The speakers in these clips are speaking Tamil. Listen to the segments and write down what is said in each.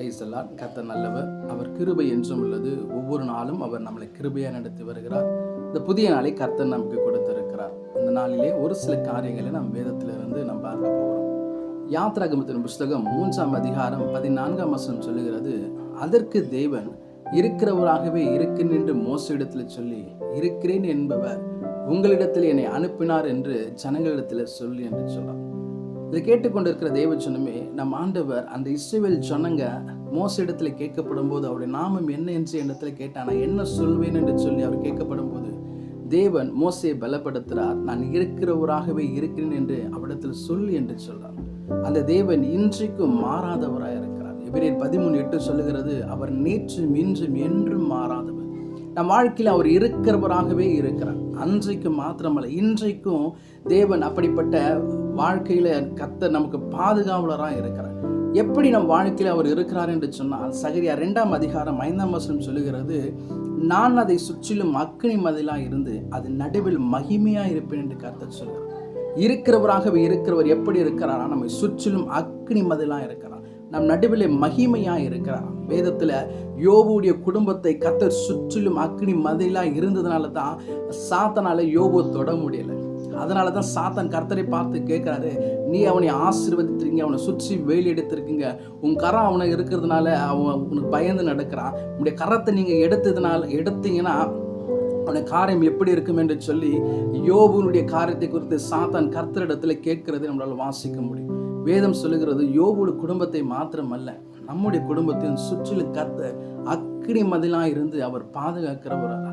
பிரைஸ் எல்லாம் கத்த நல்லவர். அவர் கிருபை என்றும் உள்ளது. ஒவ்வொரு நாளும் அவர் நம்மளை கிருபையாக நடத்தி வருகிறார். இந்த புதிய நாளை கர்த்தர் நமக்கு கொடுத்திருக்கிறார். இந்த நாளிலே ஒரு சில காரியங்களை நம் வேதத்திலிருந்து நாம் பார்க்க போகிறோம். யாத்ராகமத்தின் புஸ்தகம் மூன்றாம் அதிகாரம் பதினான்காம் வசனம் சொல்லுகிறது அதற்கு தேவன் இருக்கிறவராகவே இருக்கேன் என்று மோசடிடத்தில் சொல்லி இருக்கிறேன் என்பவர் உங்களிடத்தில் என்னை அனுப்பினார் என்று ஜனங்களிடத்தில் சொல்லி என்று சொல்றார் இதை கேட்டுக்கொண்டிருக்கிற தேவ சொன்னமே நம் ஆண்டவர் அந்த இஸ்ரேல் ஜனங்க மோச இடத்துல கேட்கப்படும் போது அவருடைய நாமம் என்ன என்று இடத்துல கேட்டானா. நான் என்ன சொல்வேன் என்று சொல்லி அவர் கேட்கப்படும் போது தேவன் மோசையை பலப்படுத்துகிறார் நான் இருக்கிறவராகவே இருக்கிறேன் என்று அவரிடத்தில் சொல்லி என்று சொல்றார் அந்த தேவன் இன்றைக்கும் மாறாதவராக இருக்கிறார் எபிரேர் பதிமூணு எட்டு சொல்லுகிறது அவர் நேற்றும் இன்றும் என்றும் மாறாதவர். நம் வாழ்க்கையில் அவர் இருக்கிறவராகவே இருக்கிறார். அன்றைக்கு மாத்திரமல்ல இன்றைக்கும் தேவன் அப்படிப்பட்ட வாழ்க்கையில் கத்த நமக்கு பாதுகாவலராக இருக்கிறார். எப்படி நம் வாழ்க்கையில் அவர் இருக்கிறார் என்று சொன்னால் சகரியா ரெண்டாம் அதிகாரம் ஐந்தாம் வசனம் சொல்லுகிறது நான் அதை சுற்றிலும் அக்னி மதிலாக இருந்து அது நடுவில் மகிமையாக இருப்பேன் என்று கர்த்தர் சொல்கிறார். இருக்கிறவராகவே இருக்கிறவர் எப்படி இருக்கிறாரா? நம்மை சுற்றிலும் அக்னி மதிலாக இருக்கிறார். நம் நடுவில் மகிமையாக இருக்கிறார். வேதத்தில் யோபுடைய குடும்பத்தை கத்தர் சுற்றிலும் அக்னி மதிலாக இருந்ததுனால தான் சாத்தனால யோபு தொட முடியல. அதனால தான் சாத்தான் கர்த்தரை பார்த்து கேட்குறாரு நீ அவனை ஆசீர்வதித்திருக்கீங்க அவனை சுற்றி வேலி எடுத்திருக்கீங்க உன் கரம் அவனை இருக்கிறதுனால அவன் உனக்கு பயந்து நடக்கிறான். உன்னுடைய கரத்தை நீங்கள் எடுத்ததுனால எடுத்தீங்கன்னா அவனுடைய காரியம் எப்படி இருக்கும் என்று சொல்லி யோபுனுடைய காரியத்தை குறித்து சாத்தான் கர்த்தரிடத்தில் கேட்கறதை நம்மளால் வாசிக்க முடியும். வேதம் சொல்லுகிறது யோபுடைய குடும்பத்தை மாத்திரமல்ல நம்முடைய குடும்பத்தின் சுற்றிலும் கத்த அக்கினி மதிலாக இருந்து அவர் பாதுகாக்கிறவராக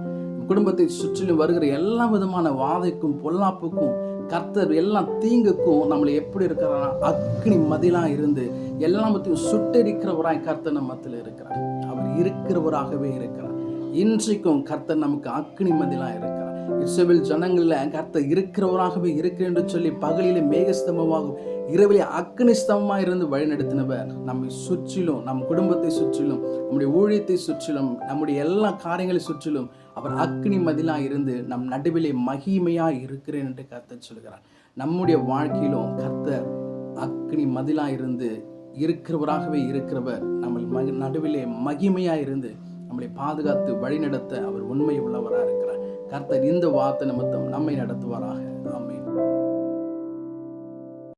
குடும்பத்தை சுற்றிலும் வருகிற எல்லா விதமான வாதைக்கும் பொல்லாப்புக்கும் கர்த்தர் எல்லாம் தீங்குக்கும் நம்மளை எப்படி இருக்கிறாரா அக்னி மதிலாக இருந்து எல்லாத்தையும் சுட்டரிக்கிறவராய் கர்த்தர் நம்ம மத்தியில் இருக்கிறார். அவர் இருக்கிறவராகவே இருக்கிறார். இன்றைக்கும் கர்த்தர் நமக்கு அக்னி மதிலாக இருக்கிறார். இஸ்ரவேல் ஜனங்களில் கர்த்தர் இருக்கிறவராகவே இருக்கிறேன் என்று சொல்லி பகலிலே மேகஸ்தமமாகும் இரவிலே அக்னி ஸ்தம்பமாக இருந்து வழிநடத்தினவர். நம்மை சுற்றிலும் நம் குடும்பத்தை சுற்றிலும் நம்முடைய ஊழியத்தை சுற்றிலும் நம்முடைய எல்லா காரியங்களை சுற்றிலும் அவர் அக்னி மதிலாக இருந்து நம் நடுவிலே மகிமையாக இருக்கிறேன் என்று கர்த்தர் சொல்கிறார். நம்முடைய வாழ்க்கையிலும் கர்த்தர் அக்னி மதிலாக இருந்து இருக்கிறவராகவே இருக்கிறவர். நம்ம மகி நடுவிலே மகிமையாக இருந்து நம்மளை பாதுகாத்து வழிநடத்த அவர் உண்மை உள்ளவராக இருக்கிறார் கர்த்தர் இந்த வார்த்தை நிமித்தம் நம்மை நடத்துவாராக.